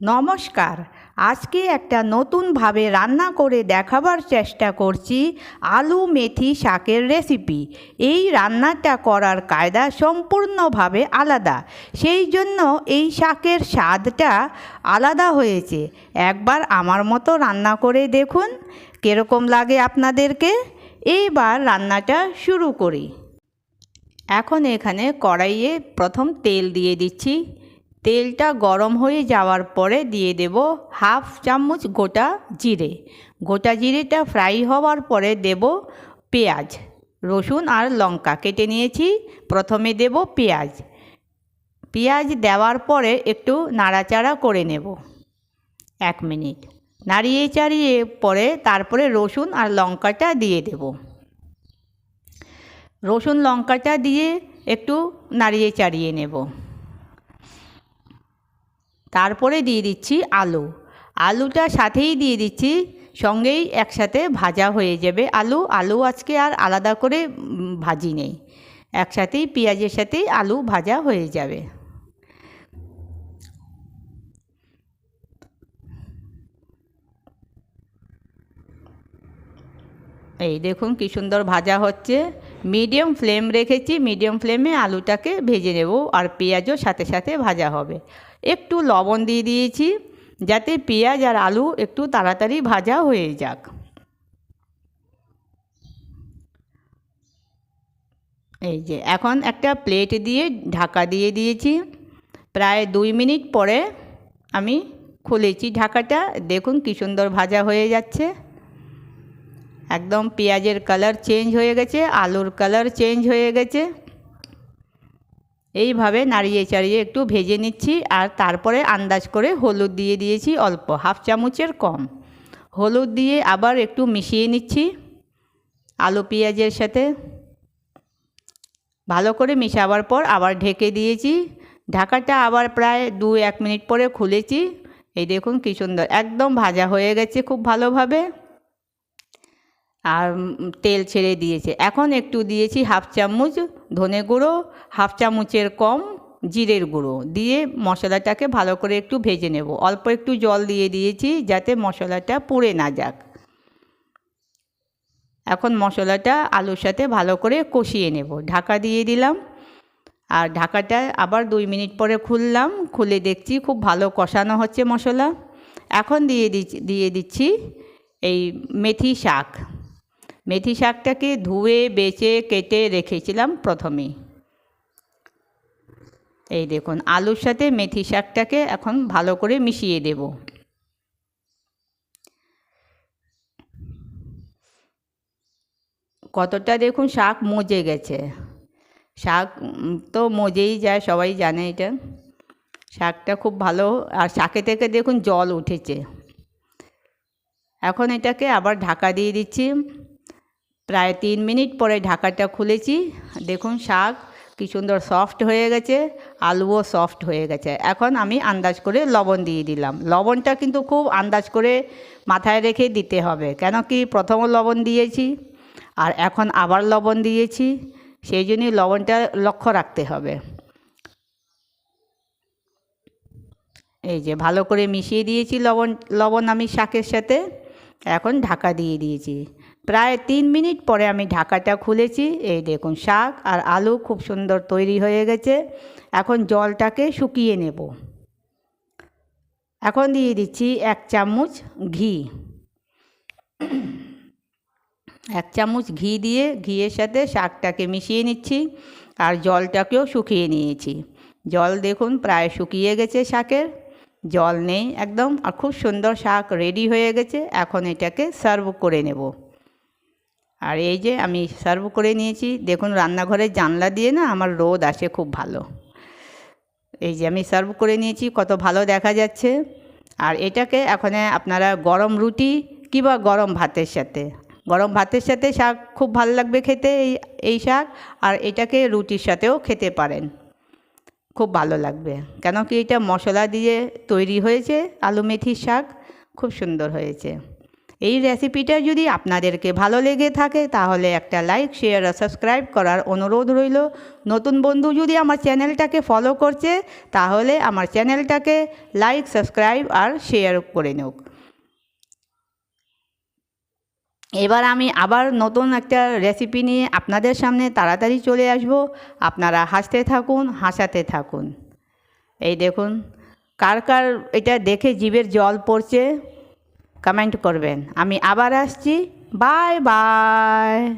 নমস্কার। আজকে একটা নতুনভাবে রান্না করে দেখাবার চেষ্টা করছি আলু মেথি শাকের রেসিপি। এই রান্নাটা করার কায়দা সম্পূর্ণভাবে আলাদা। সেই জন্য এই শাকের স্বাদটা আলাদা হয়েছে। একবার আমার মতো রান্না করে দেখুন, কীরকম লাগে আপনাদেরকে? এইবার রান্নাটা শুরু করি। এখন এখানে কড়াইয়ে প্রথম তেল দিয়ে দিচ্ছি। তেলটা গরম হয়ে যাওয়ার পরে দিয়ে দেব হাফ চামচ গোটা জিরে। গোটা জিরেটা ফ্রাই হওয়ার পরে দেব পেঁয়াজ, রসুন আর লঙ্কা কেটে নিয়েছি। প্রথমে দেব পেঁয়াজ। পেঁয়াজ দেওয়ার পরে একটু নাড়াচাড়া করে নেব। এক মিনিট। নাড়িয়ে চাড়িয়ে পরে তারপরে রসুন আর লঙ্কাটা দিয়ে দেব। রসুন, লঙ্কাটা দিয়ে একটু নাড়িয়ে চাড়িয়ে নেব। তারপরে দিয়ে দিচ্ছি আলু। আলুটা সাথেই দিয়ে দিচ্ছি, সঙ্গেই একসাথে ভাজা হয়ে যাবে আলু। আলু আজকে আর আলাদা করে ভাজি নেই। একসাথেই পেঁয়াজের সাথেই আলু ভাজা হয়ে যাবে। এই দেখুন কি সুন্দর ভাজা হচ্ছে। মিডিয়াম ফ্লেম রেখেছি, মিডিয়াম ফ্লেমে আলুটাকে ভেজে নেব আর পেঁয়াজও সাথে সাথে ভাজা হবে। একটু লবণ দিয়ে দিয়েছি যাতে পেঁয়াজ আর আলু একটু তাড়াতাড়ি ভাজা হয়ে যাক। এই যে, এখন একটা প্লেট দিয়ে ঢাকা দিয়ে দিয়েছি। প্রায় দুই মিনিট পরে আমি খুলেছি ঢাকাটা। দেখুন কী সুন্দর ভাজা হয়ে যাচ্ছে। একদম পেঁয়াজের কালার চেঞ্জ হয়ে গেছে, আলুর কালার চেঞ্জ হয়ে গেছে। এইভাবে নাড়িয়ে চাড়িয়ে একটু ভেজে নিচ্ছি, আর তারপরে আন্দাজ করে হলুদ দিয়ে দিয়েছি অল্প, হাফ চামচের কম। হলুদ দিয়ে আবার একটু মিশিয়ে নিচ্ছি আলু পেঁয়াজের সাথে। ভালো করে মিশাবার পর আবার ঢেকে দিয়েছি। ঢাকাটা আবার প্রায় দু এক মিনিট পরে খুলেছি। এই দেখুন কী সুন্দর, একদম ভাজা হয়ে গেছে খুব ভালোভাবে। আর তেল ছেড়ে দিয়েছে। এখন একটু দিয়েছি হাফ চামচ ধনে গুঁড়ো, হাফ চামচের কম জিরের গুঁড়ো। দিয়ে মশলাটাকে ভালো করে একটু ভেজে নেব। অল্প একটু জল দিয়ে দিয়েছি যাতে মশলাটা পুড়ে না যাক। এখন মশলাটা আলুর সাথে ভালো করে কষিয়ে নেব। ঢাকা দিয়ে দিলাম। আর ঢাকাটা আবার দুই মিনিট পরে খুললাম। খুলে দেখছি খুব ভালো কষানো হচ্ছে মশলা। এখন দিয়ে দিয়ে দিচ্ছি এই মেথি শাক। মেথি শাকটাকে ধুয়ে, বেচে, কেটে রেখেছিলাম প্রথমেই। এই দেখুন, আলুর সাথে মেথি শাকটাকে এখন ভালো করে মিশিয়ে দেব। কতটা দেখুন শাক মজে গেছে। শাক তো মজেই যায়, সবাই জানে এটা। শাকটা খুব ভালো, আর শাকে থেকে দেখুন জল উঠেছে। এখন এটাকে আবার ঢাকা দিয়ে দিচ্ছি। প্রায় তিন মিনিট পরে ঢাকাটা খুলেছি। দেখুন শাক কি সুন্দর সফট হয়ে গেছে, আলুও সফট হয়ে গেছে। এখন আমি আন্দাজ করে লবণ দিয়ে দিলাম। লবণটা কিন্তু খুব আন্দাজ করে মাথায় রেখে দিতে হবে, কেন কি প্রথমও লবণ দিয়েছি আর এখন আবার লবণ দিয়েছি, সেই জন্যই লবণটা লক্ষ্য রাখতে হবে। এই যে ভালো করে মিশিয়ে দিয়েছি লবণ লবণ আমি শাকের সাথে। এখন ঢাকা দিয়ে দিয়েছি। প্রায় তিন মিনিট পরে আমি ঢাকাটা খুলেছি। এই দেখুন, শাক আর আলু খুব সুন্দর তৈরি হয়ে গেছে। এখন জলটাকে শুকিয়ে নেব। এখন দিয়ে দিচ্ছি এক চামচ ঘি। এক চামচ ঘি দিয়ে ঘিয়ের সাথে শাকটাকে মিশিয়ে নিচ্ছি আর জলটাকেও শুকিয়ে নিয়েছি। জল দেখুন প্রায় শুকিয়ে গেছে শাকের। জল নেই একদম আর খুব সুন্দর শাক রেডি হয়ে গেছে। এখন এটাকে সার্ভ করে নেব। আর এই যে আমি সার্ভ করে নিয়েছি, দেখুন রান্নাঘরের জানলা দিয়ে না আমার রোদ আসে খুব ভালো। এই যে আমি সার্ভ করে নিয়েছি, কত ভালো দেখা যাচ্ছে। আর এটাকে এখন আপনারা গরম রুটি কিংবা গরম ভাতের সাথে, গরম ভাতের সাথে শাক খুব ভালো লাগবে খেতে এই এই শাক, আর এটাকে রুটির সাথেও খেতে পারেন। খুব ভালো লাগবে। কেন কি এটা মশলা দিয়ে তৈরি হয়েছে আলু মেথির শাক, খুব সুন্দর হয়েছে। এই রেসিপিটা যদি আপনাদেরকে ভালো লেগে থাকে, তাহলে একটা লাইক শেয়ার আর সাবস্ক্রাইব করার অনুরোধ রইল। নতুন বন্ধু যদি আমার চ্যানেলটাকে ফলো করছে, তাহলে আমার চ্যানেলটাকে লাইক সাবস্ক্রাইব আর শেয়ার করে নোক এবার আমি আবার নতুন একটা রেসিপি নিয়ে আপনাদের সামনে তাড়াতাড়ি চলে আসব। আপনারা হাসতে থাকুন, হাসাতে থাকুন। এই দেখুন, কার কার এটা দেখে জিভের জল পড়ছে? কমেন্ট করবেন। আমি আবার আসছি। Bye bye.